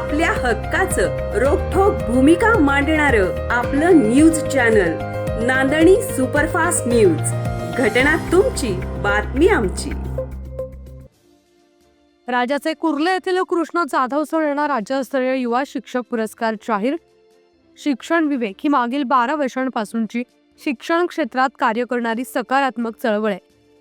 आपल्या हक्काचं रोखोक भूमिका मांडणार आपलं news channel Nandani superfast news. घटना तुमची बातमी आमची. राजाचे कुर्ले येथील कृष्ण जाधव सर यांना राज्यस्तरीय युवा शिक्षक पुरस्कार जाहीर. शिक्षण विवेक ही मागील बारा वर्षांपासूनची शिक्षण क्षेत्रात कार्य करणारी सकारात्मक चळवळ आहे.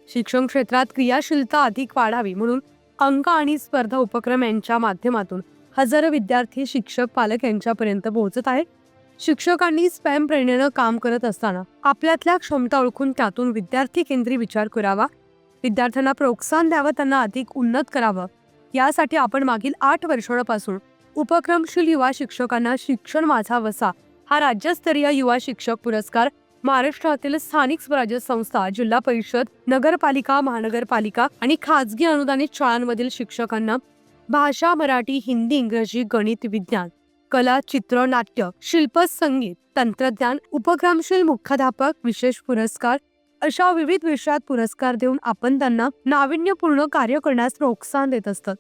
शिक्षण क्षेत्रात क्रियाशीलता अधिक वाढावी म्हणून अंक आणि स्पर्धा उपक्रम यांच्या माध्यमातून हजारो विद्यार्थी शिक्षक पालक यांच्यापर्यंत पोहोचत आहेत. शिक्षकांनी स्पॅम प्रेरणेनं काम करत असताना आपल्यातल्या क्षमता ओळखून त्यातून विद्यार्थी केंद्री विचार करावा. विद्यार्थ्यांना प्रोत्साहन द्यावं त्यांना अधिक उन्नत करावं. यासाठी आपण मागील आठ वर्षांपासून उपक्रमशील युवा शिक्षकांना शिक्षण माझा वसा हा राज्यस्तरीय युवा शिक्षक पुरस्कार महाराष्ट्रातील स्थानिक स्वराज्य संस्था जिल्हा परिषद नगरपालिका महानगरपालिका आणि खाजगी अनुदानित शाळांमधील शिक्षकांना भाषा मराठी हिंदी इंग्रजी गणित विज्ञान कला चित्र नाट्य शिल्प संगीत तंत्रज्ञान उपक्रमशील मुख्याध्यापक विशेष पुरस्कार अशा विविध विषयात पुरस्कार देऊन आपण त्यांना नाविन्यपूर्ण कार्य करण्यास प्रोत्साहन देत असतात.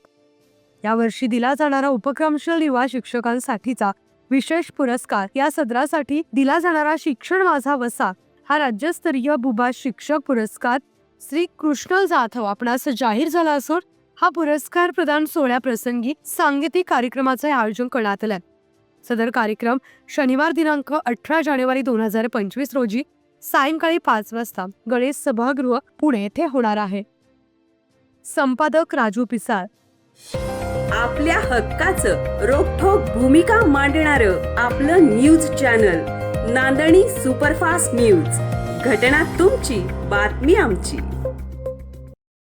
यावर्षी दिला जाणारा उपक्रमशील युवा शिक्षकांसाठीचा विशेष पुरस्कार या सदरासाठी दिला जाणारा शिक्षण माझा वसा हा राज्यस्तरीय बुबा शिक्षक पुरस्कार श्री कृष्ण जाधव आपणास जाहीर झाला असून हा पुरस्कार प्रदान सोहळ्याप्रसंगी सांगीतिक कार्यक्रमाचे आयोजन करण्यात आलं सदर कार्यक्रम शनिवार दिनांक अठरा जानेवारी दोन हजार पंचवीस रोजी सायंकाळी पाच वाजता गणेश सभागृह पुणे येथे होणार आहे. संपादक राजू पिसाळ. आपल्या हक्काचं रोखोक भूमिका मांडणार आपलं news channel Nandani superfast news. घटना तुमची बातमी आमची.